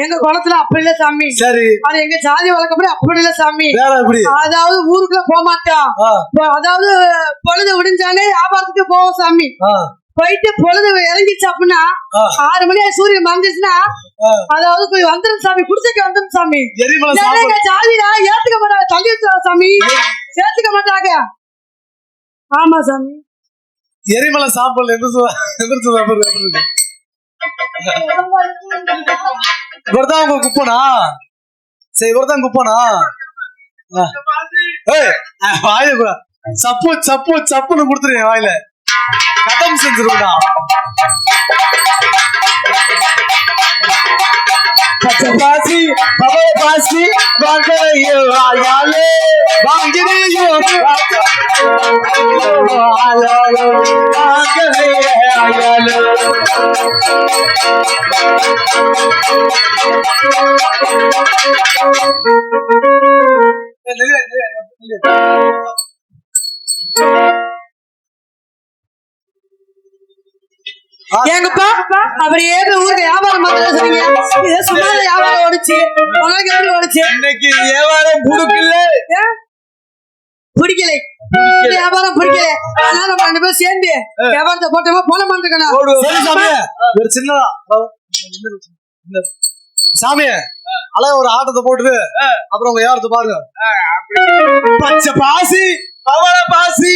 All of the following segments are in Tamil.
எங்க குளத்துல அப்படி இல்ல சாமி. சரி. அது எங்க ஜாதி வழக்கப்படி அப்படி இல்ல சாமி. அதாவது ஊருக்குள்ள போக இப்ப அதாவது பொழுது விடிஞ்சாலே வியாபாரத்துக்கு போவோம் சாமி. போயிட்டு பொழுது இறங்கிச்சு அப்படின்னா. ஆறு மணி சூரியன் மறைஞ்சிச்சுன்னா ஆ. அதாவது போய் வந்துடும் சாமி குடிசைக்கு வந்துடும் சாமி. ஜாதியில ஏத்துக்க மாட்டாங்க தள்ளி வச்சிருவாங்க சாமி. சேர்த்துக்க மாட்டாங்க. ஆமா சாமி. எரிமலை சாம்பல் எதிர்த்து எதிர்த்து இவர்தான் உங்க குப்பனா? சரி இவர்தான் குப்பனா? ஏய், வாயில சப்பு சப்பு சப்புன்னு கொடுத்துருங்க வாயில. கட்டம் செஞ்சிருக்கா பச்சை பாசி பவள பாசி வாங்கலையோ ஆயாலே வாங்கினையோ ஆயாலே வாங்கலையோ ஆயாலே எங்கப்பா அப்படியே ஊருக்கு வியாபாரம் பண்றது சொன்னீங்க இதே சும்மா வியாபாரம் ஓடிச்சு உனக்கு எப்படி ஓடிச்சு? இன்னைக்கு வியாபாரம் புடுக்கல. ஏன்? பிடிக்கலை. வியாபாரம் பிடிக்கல. அதனால நம்ம ரெண்டு பேரும் சேர்ந்து வியாபாரத்தை போட்டோமா போன சாமி ஒரு சின்னதா இந்த சாமி அழகா ஒரு ஆட்டத்தை போட்டுட்டு அப்புறம் உங்க யாரத்தை பாருங்க. பச்சை பாசி பவள பாசி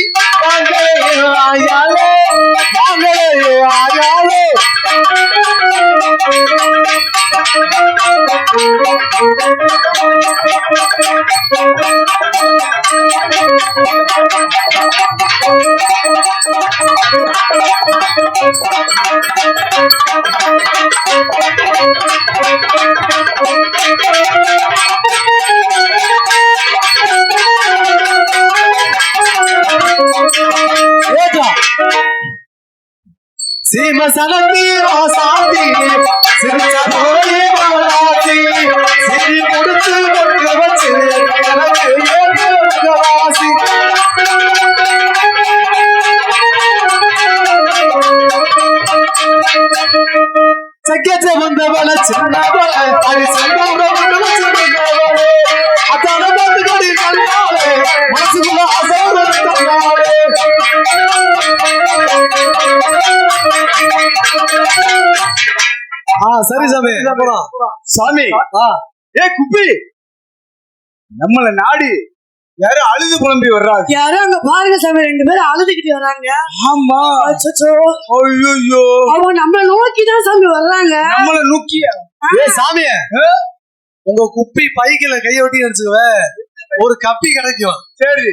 सीम सलती रोसा சரி சாமி. சாமி. ஏ குப்பி. நம்மள நாடி யாரும் அழுது புலம்பி வர்றாங்க. யாரும் அங்க பாருங்க சாமி ரெண்டு பேரும் அழுதுகிட்டு வராங்க ஆமா. ஐயோ அவங்க நம்மள நோக்கி தான் சாமி வர்றாங்க. நம்மள நோக்கிய ஏ சாமி. உங்க குப்பி பைக்கில கைய ஒட்டி ஒரு கப்பி கிடைக்கும். சரி.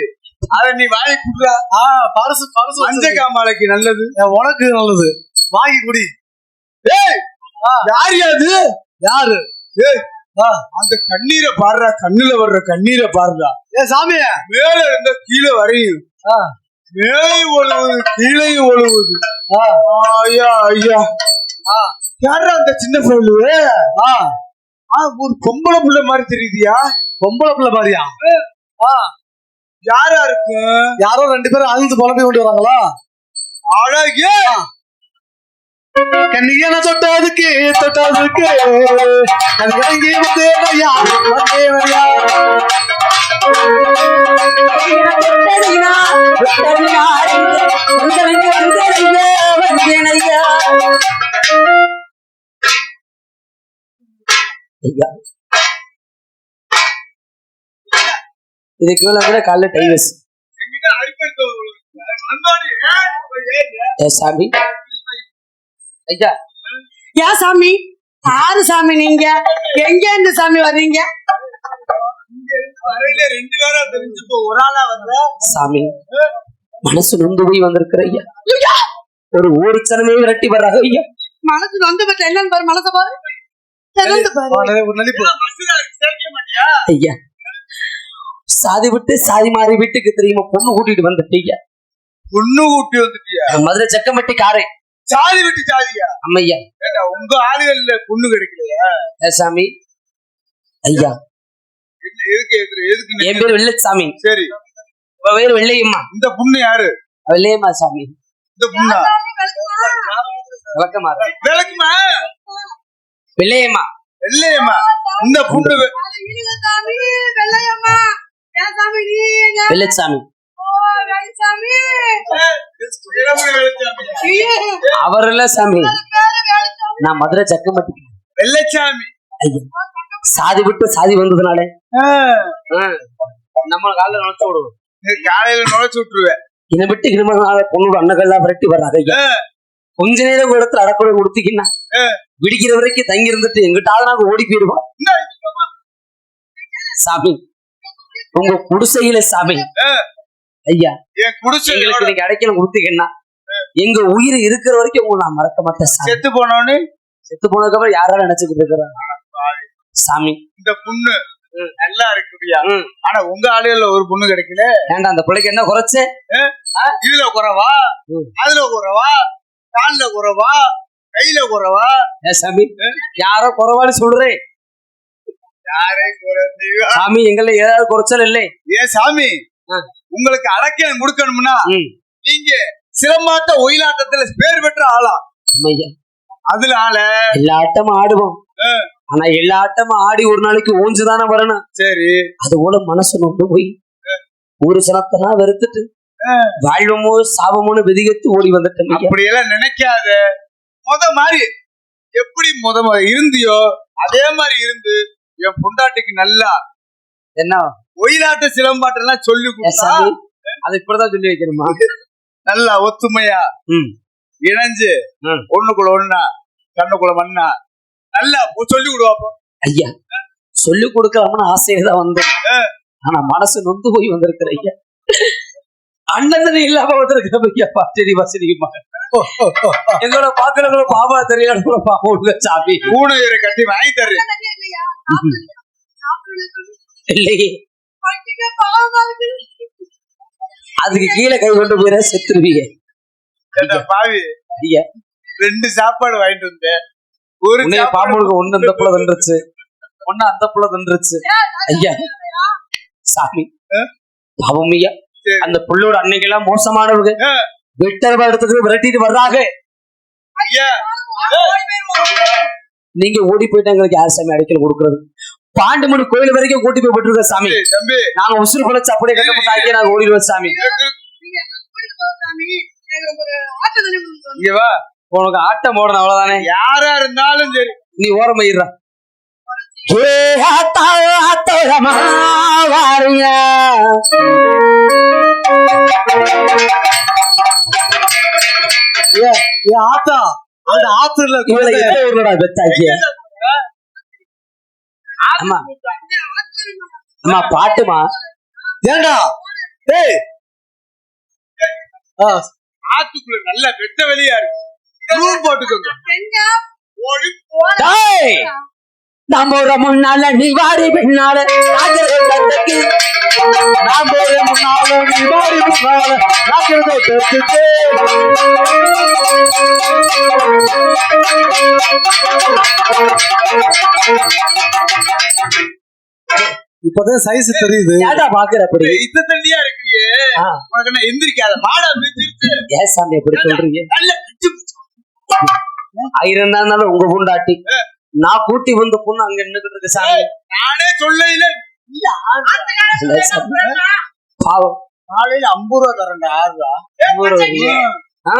அத நீ வாங்கி குடுறா. ஆ பரசு பரசு வச்சிருக்கேன். காமாலைக்கு நல்லது உனக்கு நல்லது. வாங்கி குடி. ஏய் யார் அது? யாரு? அந்த கண்ணீரை பாடுறா கண்ணுல வர்ற கண்ணீரை பாடுறா ஏ சாமி. மேல இருந்த கீழே வரையும். மேலே ஒழுகுது கீழே ஒழுகுது. ஆ, ஐயா ஐயா. யாரா அந்த சின்ன ஆ, ஒரு பொம்பளை புள்ள மாதிரி தெரியுதியா? பொம்பளை பிள்ளை பாரியா யாரா இருக்கு? யாரோ ரெண்டு பேரும் அழுந்து புலம்பி கொண்டு வராங்களா? அழகே. கண்ணியன தொட்டதுக்கு தொட்டதுக்கு அது இறங்கி வந்தே வரியா வந்தே வரியா இதுக்கு மேல ஐயா. ஏன் சாமி? யாரு சாமி நீங்க. எங்க இருந்து சாமி வர்றீங்க? சாமி மனசு நொந்து போய் வந்திருக்கிற ஐயா. ஒரு ஓடிச்சனமே விரட்டி வர்றாங்க ஐயா. மனசு வந்து பட்ட என்னன்னு பாரு மனச பாரு. ஐயா சாதி விட்டு சாதி மாறி வீட்டுக்கு தெரியுமா பொண்ணு கூட்டிட்டு வந்துட்டீங்க. பொண்ணு கூட்டி வந்துட்டியா? மதுரை செக்கம்பட்டி காரை. சாதி விட்டு சாதியா அம்மையா உங்க ஆளுகள்ல பொண்ணு கிடைக்கலையா? ஏ சாமி. ஐயா. என்ன, எதுக்கு எதுக்கு எதுக்கு என் பேர் வெள்ளச்சாமி. சரி. உங்க பேர் வெள்ளையம்மா. இந்த பொண்ணு யாரு? வெள்ளையம்மா சாமி. இந்த பொண்ணா? விளக்கமா விளக்குமா? வெள்ளையம்மா. இல்லையம்மா இந்த புண்ணு வெள்ளையம்மா. வெள்ளச்சாமி. அவர் இல்ல சாமி. நான் மதுரை சக்கமட்டி வெள்ளச்சாமி. சாதி விட்டு சாதி வந்ததுனால. நம்ம காலில் நினைச்சு விடுவோம். காலையில நுழைச்சு விட்டுருவேன். இதை விட்டு இனிமே பொண்ணோட அண்ணகள்லாம் விரட்டி வர்றாங்க கொஞ்ச நேரம் ஒரு இடத்துல அடக்குறை கொடுத்தீங்கன்னா விடிக்கிற வரைக்கும் தங்கி இருந்துட்டு எங்கிட்டாவது நாங்க ஓடி போயிடுவோம். சாமி உங்க குடிசையில சாமி ஐயா எங்களுக்கு நீங்க அடைக்கல கொடுத்தீங்கன்னா எங்க உயிர் இருக்கிற வரைக்கும் உங்களை நான் மறக்க மாட்டேன் செத்து போனோன்னு செத்து போனதுக்கு அப்புறம் யாராலும் நினைச்சுக்கிட்டு இருக்கிறாங்க? சாமி. இந்த புண்ணு நல்லா இருக்குடியா. ஆனா உங்க ஆளுகள்ல ஒரு பொண்ணு கிடைக்கல? ஏன்டா அந்த பிள்ளைக்கு என்ன குறைச்சு? இதுல குறவா. அதுல குறவா? கால்ல குறவா? கையில குறவா? சாமி. யாரோ குறைவான்னு சொல்றேன். யாரே குறை தெய்வம். சாமி எங்கள ஏதாவது குறைச்சல் இல்லை. ஏன் சாமி. உங்களுக்கு அடக்கம் கொடுக்கணும்னா. நீங்க சிலம்பாட்ட ஒயிலாட்டத்துல பேர் பெற்ற ஆளா? உண்மையா. அதனால எல்லா ஆட்டமும் ஆடுவோம். ஆனா எல்லா ஆட்டமும் ஆடி ஒரு நாளைக்கு ஓஞ்சுதானே வரணும். சரி. அது போல மனசு நொண்டு போய் ஒரு சனத்தெல்லாம் வெறுத்துட்டு வாழ்வமோ சாவமோன்னு வெதிகத்து ஓடி வந்துட்டேன். அப்படியெல்லாம் நினைக்காத. முத மாதிரி எப்படி முத இருந்தியோ அதே மாதிரி இருந்து என் பொண்டாட்டிக்கு நல்லா என்ன? ஒயிலாட்ட சிலம்பாட்டெல்லாம் சொல்லி கொடுத்தா அது இப்படிதான் சொல்லி வைக்கணுமா? நல்லா ஒத்துமையா. இணைஞ்சு. ஒண்ணுக்குள்ள ஒண்ணா கண்ணுக்குள்ள மண்ணா நல்லா சொல்லி விடுவாப்போ ஐயா சொல்லி கொடுக்கலாம்னு ஆசையில தான் வந்தேன் ஆனா மனசு நொந்து போய் வந்திருக்கிற ஐயா. அண்ணன் இல்லாம வந்திருக்கிற ஐயா பாச்சரி வசதிக்குமா எங்களோட பாக்குறவங்கள பாபா தெரியல கூட விடுங்க சாமி. பூனை கட்டி வாங்கி தர்றேன். இல்லையா? அதுக்கு கீழே கை கொண்டு போயிட செத்துருவீங்க. பாவி. ஐயா ரெண்டு சாப்பாடு வாங்கிட்டு வந்தேன். ஒரு பாம்புக்கு ஒண்ணு அந்த புள்ள தண்டுருச்சு ஒண்ணு அந்த புள்ள தண்டுருச்சு ஐயா. சாமி. பாவம் ஐயா. அந்த புள்ளோட அன்னைக்கெல்லாம் மோசமானவங்க. ஆ. வெட்டர் இடத்துக்கு விரட்டிட்டு வர்றாங்க. ஐயா. நீங்க ஓடி போயிட்டு எங்களுக்கு யார் சாமி அடைக்கல் கொடுக்கறது? பாண்டுமணி கோயில் வரைக்கும் கூட்டி போய் விட்டுருக்க சாமி. நாங்க உசுறு குலைச்சு அப்படியே கட்டப்பட்டாக்கி நாங்க ஓடிடுவோம் சாமி. நீங்க கூட்டிட்டு போ சாமி. எனக்கு ஒரு ஆட்டோ தானே உங்களுக்கு வந்து. இங்க வா. உனக்கு ஆட்டம் போடணும் அவ்வளவுதானே? யாரா இருந்தாலும் சரி. நீ ஓரம் போயிடுற. ஆத்தா அந்த ஆத்துல ஆமா. அம்மா பாட்டுமா? ஏண்டா டேய் ஆ, ஆத்துக்குள்ள நல்ல வெட்ட வெளியா இருக்கு. ரூம் போட்டுக்கோங்க. டேய். நம்ம ஒரு முன்னால நீ வாரி பின்னால நாம ஒரு முன்னால நீ வாரி பின்னால இப்பதான் சைஸ் தெரியுது. ஏடா பாக்குற அப்படி? இந்த தண்ணியா இருக்கியே? ஆ. உனக்கு என்ன எந்திரிக்காத மாடா மிதிச்சு ஏன் சாமி எப்படி சொல்றீங்க. ஆயிரம் தான் உங்க பொண்டாட்டி. நான் கூட்டி வந்த பொண்ணு அங்க நின்னுகிட்டு இருக்கு சாமி. நானே இல்ல. சாமி. பாவம். காலையில ஐம்பது ரூபா தரேன்டா ஆறுரூவா ஊரு வரீங்க. ஆ?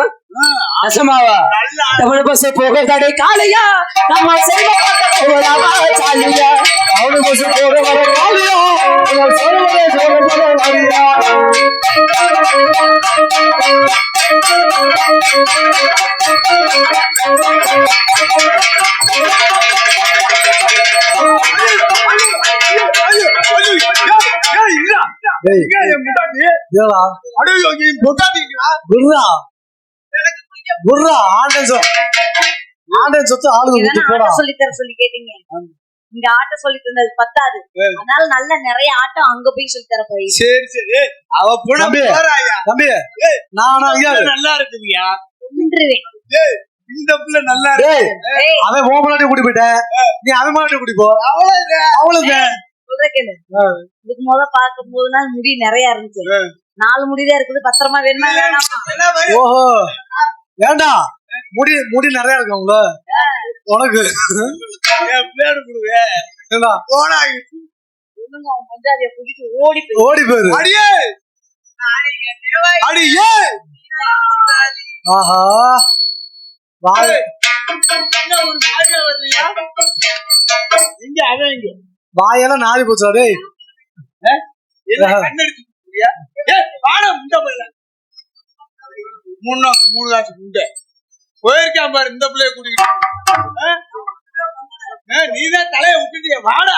நெசமாவா நல்லா தமிழ் பஸ் போக தடை காலையா நம்ம செய்த போகலாமா சாலியா தமிழ் பஸ் போக தடை காலையா நம்ம செய்த போக ஆட்ட சொல்லி கேட்டீங்க சொல்லி தந்தது பத்தாது அதனால நல்ல நிறைய ஆட்டம் அங்க போய் சொல்லி தர போய் சரி சரி அவ புடம்பி தம்பி. நான் ஐயா நல்லா இருக்குதுயா நின்றுவேன் இந்த புள்ள நல்லா இருக்கு ஏய் அவன் உன் முன்னாடி கூட்டி போயிட்டேன் நீ அவன் மாட்டி கூட்டி போ அவ்வளவுதான் சொல்ற கேளு. இதுக்கு முத பார்க்கும் போதுனா முடி நிறைய இருந்துச்சு. நாலு முடிதான் இருக்குது. பத்திரமா வேணுமா வேணாமா? ஓஹோ. ஏண்டா? முடி முடி நிறைய இருக்கு உங்கள? உனக்கு? ஓடி ஓடி போயிரு. அடியே. அடியே. ஆஹா. வாய. என்ன ஒரு வரலையா இங்க அவன் இங்க வாயெல்லாம் நாரி போச்சா டேய். மூணு மூணு காசு முண்டை. போயிருக்கான் பாரு இந்த பிள்ளைய கூட்டிக்கிட்டு. நீதான் தலைய விட்டுட்டிய வாடா.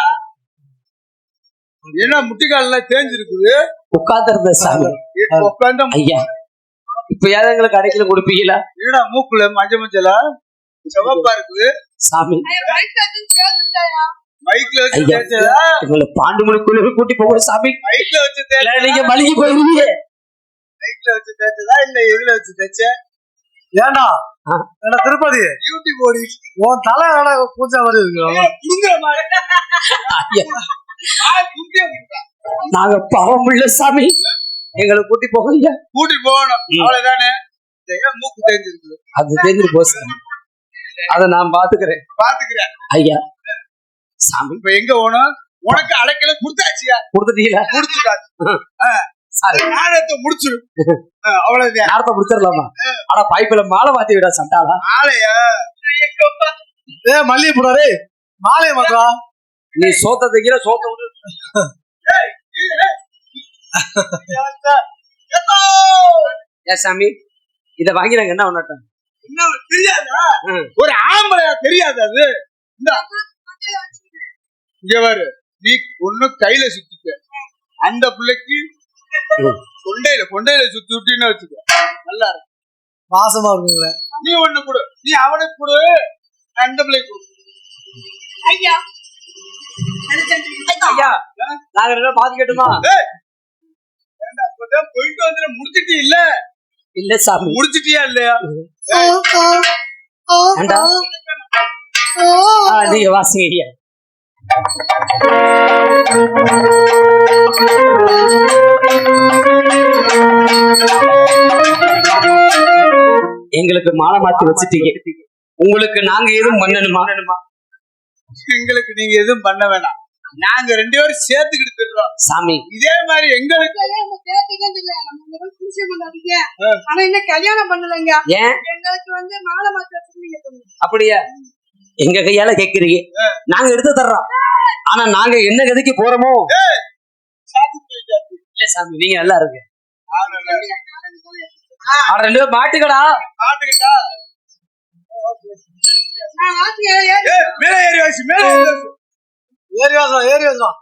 என்ன முட்டிக்கால தேஞ்சிருக்குது? உட்கார்ந்திருந்த சாமி. உட்காந்து ஐயா இப்ப யாரும் எங்களுக்கு அடைக்கல கொடுப்பீங்களா? என்னடா மூக்குல மஞ்ச மஞ்சளா? சிவப்பா இருக்குது. சாமி. மைக்ல வச்சு ஐயா. தேய்ச்சதா? எங்களை பாண்டு மணிக்குள்ள கூட்டி போக சாமி. இல்ல, நீங்க மளிகை போயிருவீங்க. மைக்ல வச்சு தேய்ச்சதா? இல்ல எதுல வச்சு தேய்ச்ச? ஏண்டா. ஏண்டா திருப்பதி? யூடியூப் ஓடி உன் தலை வேலை பூஜா குடுங்க. நாங்க பாவம் உள்ள சாமி. எங்களை கூட்டி போக கூட்டி போகணும். அவ்வளவுதானே? மூக்கு தேஞ்சிருக்குது அது தெரிஞ்சு போ சாமி. அதை நான் பாத்துக்கிறேன். பாத்துக்கிறேன். ஐயா சாமி. இப்ப எங்க போகணும் உனக்கு அடைக்கல கொடுத்தாச்சியா? கொடுத்துட்டீங்களா? கொடுத்துட்டாச்சு சாரி. நாடகத்தை முடிச்சிரு ஆ, அவ்வளவுதான். நேரத்தை முடிச்சிடலாமா? ஆனா பைப்பில மாலை மாத்தி விட சண்டாளா? ஆளையா ஏ மல்லிகை போடா டேய். மாலையை மாத்தா நீ சோத்த தைக்கிற சோத்த விடு. ஏன் சாமி? இத வாங்கி நாங்க என்ன பண்ணட்டும் என்ன தெரியாதா? ம். ஒரு ஆம்பளையா தெரியாது அது? இந்தா. இங்க பாரு. நீ ஒண்ணு கையில சுத்திக்க. அந்த பிள்ளைக்கு. கொண்டையில கொண்டையில சுத்தி விட்டின்னு வச்சுக்க. நல்லா இருக்கும். வாசமா இருக்குங்க. நீ ஒண்ணு கொடு. நீ அவனுக்கு கொடு. இந்த பிள்ளைக்கு கொடு. ஐயா. ஐயா நாங்க ரெண்டு இப்பதான் போயிட்டு வந்து முடிச்சிட்டே இல்ல? இல்ல சாமி. முடிச்சிட்டியா இல்லையா? நீங்க வாசிங்க எங்களுக்கு மாலை மாத்தி வச்சுட்டீங்க. உங்களுக்கு நாங்க எதுவும் பண்ணணுமா? எங்களுக்கு நீங்க எதுவும் பண்ண வேணாம். நாங்க ரெண்டு பேரும் சேர்த்துக்கிட்டு திட்டுறோம் சாமி. இதே மாதிரி எங்களுக்கு ஆனா இன்னும் கல்யாணம் பண்ணலைங்க? ஏன்? எங்களுக்கு வந்து மாலை சொல்லுங்க. அப்படியா? எங்க கையால கேக்குறீங்க. நாங்க எடுத்து தர்றோம். ஆனா நாங்க என்ன கதைக்கு போறோமோ? இல்ல சாமி நீங்க நல்லா இருக்கு. ஆனா ரெண்டு பேரும் மாட்டுக்கடா ஏய், மேல ஏறி வாசி மேல ஏறி வாசி. ஏறி வாசம் ஏறி வாசம்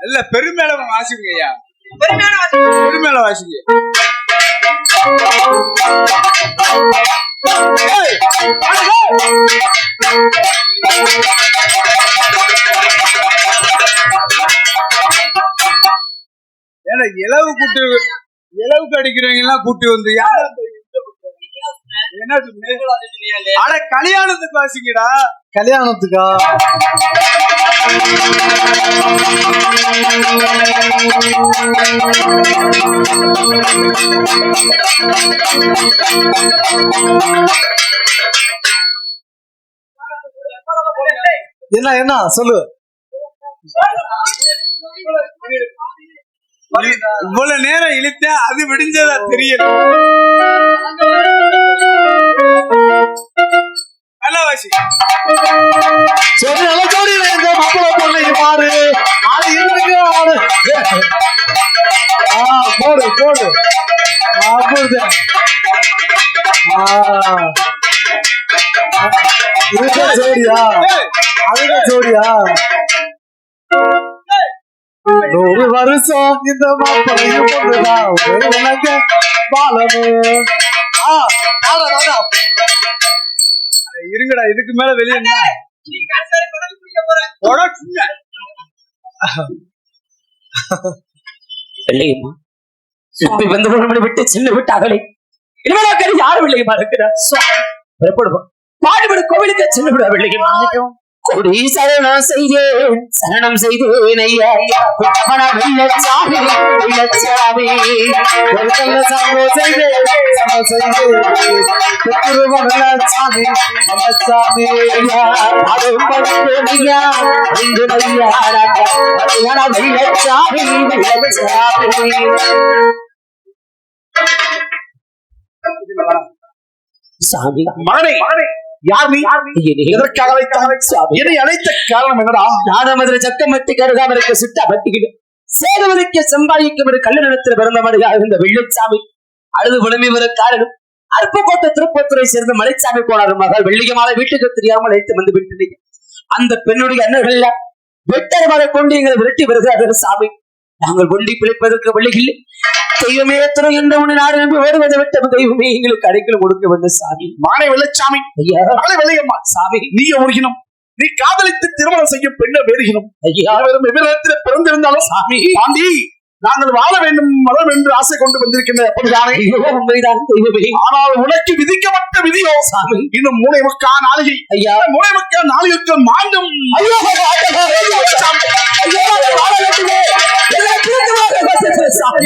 இல்ல பெருமேல வாசிங்க ஐயா. பெருமேல வாசிங்க. ஏய், ஏன்னா இலவு கூட்டு இலவுக்கு அடிக்கிறவங்க எல்லாம் கூட்டி வந்து? என்ன கல்யாணத்துக்கு வாசிங்கடா. கல்யாணத்துக்கா? என்ன என்ன? சொல்லு. இவ்வளவு நேரம் இழுத்த அது விடிஞ்சதா தெரியல. நல்லா வாசி. சரி நல்ல ஜோடியில இந்த மாப்பிள பொண்ணை பாரு. ஆடு இருக்கு ஆடு ஆ போடு போடு. அப்படிதான் ஆ. இதுதான் ஜோடியா அதுதான் ஜோடியா நூறு வருஷம் இந்த மாப்பிளையும் பொண்ணுதான் ஒரு உலக பாலமும் ஆ ஆடா ஆடா. இருங்கடா இதுக்கு மேல வெளியே. வெள்ளையம்மா சுவாமி வந்து மணி விட்டு சின்ன விட்டு அகலை. இனிமேல் யாரும் வெள்ளையம்மா இருக்கிறா புறப்படுவோம் பாடுபடு கோவிலுக்கு சின்ன விட வெள்ளையம்மா கொடி சரணம் செய்தேன் சரணம் செய்தேன் ஐயா மன வெள்ளச்சாமி வெள்ளச்சாமி வெள்ளச்சாமி செய்தேன், சரணம் செய்தேன். வெள்ளச்சாமி, வெள்ளச்சாமி. ஐயா அதுவும் படுத்தேனையா இங்கு ஐயா வெள்ளச்சாமி வெள்ளச்சாமி சாமி யார் நீ எதற்காக அழைத்தாய் என்னை அழைத்த காரணம் என்னடா? நாதமதுர சக்கமட்டி கருகாமருக்கு சுட்ட பட்டிக்கிட்டு சேதுவதிக்கு சம்பாதிக்கும் ஒரு கல்ல நிலத்தில் பிறந்தவனுக்காக இருந்த வெள்ளச்சாமி அழுது புலம்பி வர காரணம் அருப்புக்கோட்டை திருப்பத்துறை சேர்ந்த மலைச்சாமி போனார் மகள் வெள்ளியமாலை வீட்டுக்கு தெரியாமல் அழைத்து வந்து விட்டு அந்த பெண்ணுடைய அண்ணர்கள் வெட்டரமாக கொண்டு எங்களை விரட்டி வருகிறார்கள் சாமி. நாங்கள் கொண்டி பிழைப்பதற்கு வழியில் தெய்வமே துறை என்ற உன்னை நாடு நம்பி ஓடுவதை விட்ட தெய்வமே எங்களுக்கு அடைக்கலம் கொடுக்க வந்த சாமி மானை வெள்ளச்சாமி ஐயா மகளை வெள்ளையம்மா சாமி நீ ஒருகினும் நீ காதலித்து திருமணம் செய்யும் பெண்ணை வேறுகினும் ஐயா இருவரும் எவ்விதத்தில் பிறந்திருந்தாலும் சாமி பாண்டி நாங்கள் வாழ வேண்டும் மலர் என்று ஆசை கொண்டு வந்திருக்கின்ற ஆனால் உனக்கு விதிக்கப்பட்ட விதியோ சாமி இன்னும் மூளை மக்கா நாளிகை ஐயா மூளை மக்கா நாளிகைக்கு மாண்டும் ஐயோ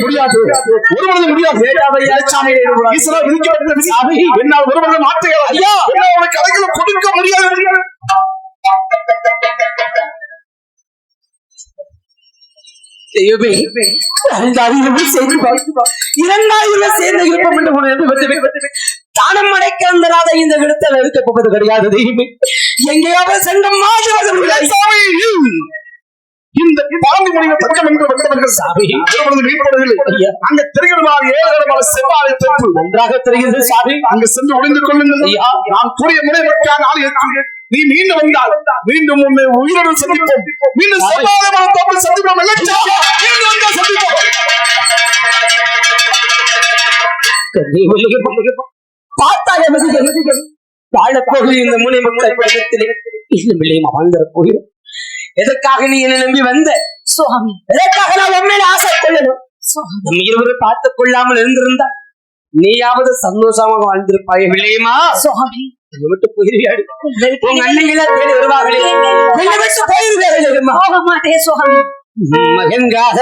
முடியாது. ஒருவரது முடியாது. சாமி ஈஸ்வரா விதிக்கப்பட்ட விதி. என்னால் ஒருவரது மாற்றுகிறார் ஐயா! என்னால் உனக்கு அடைக்கலம் கொடுக்க முடியாது. தெய்வமே இரண்டாயிரம் சேர்ந்து இரண்டாயிரம் சேர்ந்த விருப்பம் என்று உணர்ந்து தானம் அடைக்க அந்தராத இந்த விடத்தில் இருக்க போவது கிடையாது தெய்வமே. எங்கேயாவது சென்ற சாமி? இந்த பாண்டி முடிவு பக்கம் என்று வந்தவர்கள் சாமி. அங்க திரையிடமாக ஏழு செவ்வாழை தெற்கு நன்றாக தெரிகிறது சாமி அங்கு சென்று ஒளிந்து கொள்ளுங்கள். ஐயா. நான் கூறிய முறை மக்கள் ஆலயத்தில் நீ மீண்டும் வந்தால் மீண்டும் உன்னை உயிருடன் சந்திப்போம். மீண்டும் சமாதான தோப்பில் சந்திப்போம். எல்லாம் மீண்டும் வந்தால் சந்திப்போம். பார்த்தாய வாழப்போகுது இந்த மூலை மக்கள் குடும்பத்திலே இந்த விளையம் வாழ்ந்துட போகிறோம். எதற்காக நீ என்னை நம்பி வந்த? சுவாமி எதற்காக நான் உண்மையில ஆசை கொள்ளணும் நம்ம இருவரும் பார்த்துக் கொள்ளாமல் இருந்திருந்தா நீயாவது சந்தோஷமாக வாழ்ந்திருப்பாய் வில்லையமா சுவாமி விட்டு போயிருவியாடு. உங்க அண்ணங்கள தேடி வருவார்களே விட்டு சுவாமி மகன்காக